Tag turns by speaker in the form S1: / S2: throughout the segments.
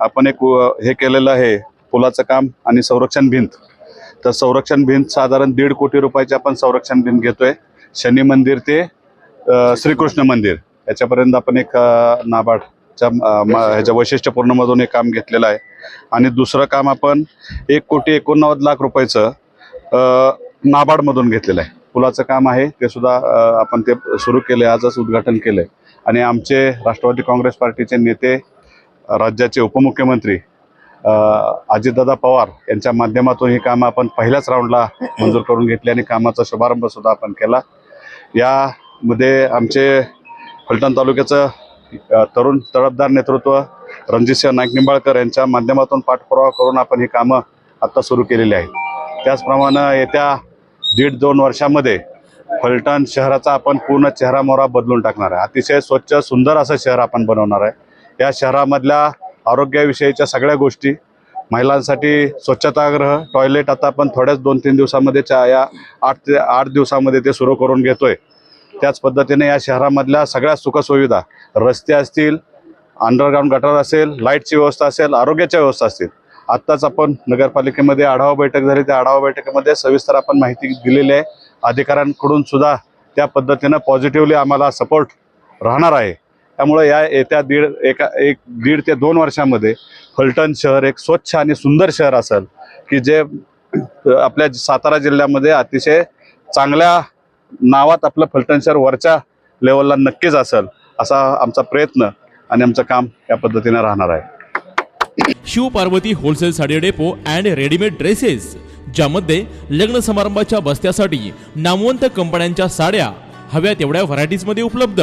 S1: आपण एक हे केलेलं आहे पुलाचं काम आणि संरक्षण भिंत. तर संरक्षण भिंत साधारण दीड कोटी रुपयाची आपण संरक्षण भिंत घेतोय. शनी मंदिर ते श्रीकृष्ण मंदिर. याच्यापर्यंत आपण एक नाबार्डच्या म- ह्याच्या वैशिष्ट्यपूर्णमधून एक काम घेतलेलं आहे. आणि दुसरं काम आपण एक कोटी एकोणनव्वद लाख रुपयाचं नाबार्डमधून घेतलेलं आहे. पुलाचं काम आहे ते सुद्धा आपण ते सुरू केले आजच उद्घाटन केलं आणि आमचे राष्ट्रवादी काँग्रेस पार्टीचे नेते राज्याचे उपमुख्यमंत्री अजितदादा पवार यांच्या माध्यमातून ही कामं आपण पहिल्याच राऊंडला मंजूर करून घेतली आणि कामाचा शुभारंभ सुद्धा आपण केला. यामध्ये आमचे फलटण तालुक्याचं तरुण तळपदार नेतृत्व रणजितसिंह नाईक निंबाळकर यांच्या माध्यमातून पाठपुरावा करून आपण ही कामं आत्ता सुरू केलेली आहेत. त्याचप्रमाणे येत्या दीड दोन वर्षामध्ये फलटण शहराचा आपण पूर्ण चेहरा मोहरा बदलून टाकणार आहे. अतिशय स्वच्छ सुंदर असं शहर आपण बनवणार आहे. या शहरामधल्या आरोग्याविषयीच्या सगळ्या गोष्टी महिलांसाठी स्वच्छतागृह टॉयलेट आता आपण थोड्याच दोन तीन दिवसामध्ये चा या आठ ते आठ दिवसामध्ये ते सुरू करून घेतोय. त्याच पद्धतीने या शहरामधल्या सगळ्या सुखसुविधा रस्ते असतील अंडरग्राऊंड गटर असेल लाईटची व्यवस्था असेल आरोग्याच्या व्यवस्था असतील. आत्ताच आपण नगरपालिकेमध्ये आढावा बैठक झाली. त्या आढावा बैठकीमध्ये सविस्तर आपण माहिती दिलेली आहे. अधिकाऱ्यांकडून सुद्धा त्या पद्धतीनं पॉझिटिव्हली आम्हाला सपोर्ट राहणार आहे. त्यामुळे या येत्या दीड एका एक दीड ते दोन वर्षामध्ये फलटण शहर एक स्वच्छ आणि सुंदर शहर असेल की जे आपल्या सातारा जिल्ह्यामध्ये अतिशय चांगल्या नावात आपलं फलटण शहर वरच्या लेवलला नक्कीच असेल असा आमचा प्रयत्न आणि आमचं काम या पद्धतीने राहणार आहे.
S2: Shiv Parvati wholesale sari depot and readymade dresses ज्यामध्ये लग्न समारंभाच्या बस्त्यासाठी नामवंत कंपन्यांच्या साड्या हव्या तेवढ्या व्हरायटीजमध्ये उपलब्ध.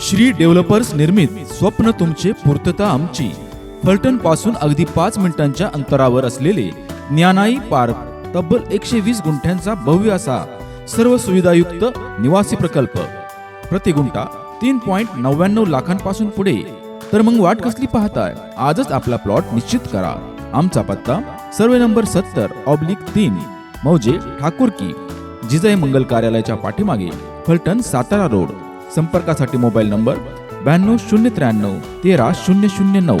S3: श्री डेव्हलपर्स निर्मित स्वप्न तुमचे पूर्तता आमची. फलटणपासून अगदी पाच मिनिटांच्या अंतरावर असलेले ज्ञानाई पार्क तब्बल एकशे वीस गुंठ्यांचा भव्य असा सर्व सुविधायुक्त निवासी प्रकल्प. प्रति गुंठा तीन पॉइंट नव्याण्णव लाखांपासून पुढे. तर मग वाट कसली पाहताय? आजच आपला प्लॉट निश्चित करा. आमचा पत्ता सर्वे नंबर सत्तर ऑब्लिक तीन मौजे ठाकूरकी जिजाई मंगल कार्यालयाच्या पाठीमागे फलटण सातारा रोड. संपर्कासाठी मोबाईल नंबर ब्याण्णव शून्य त्र्याण्णव तेरा शून्य शून्य नऊ.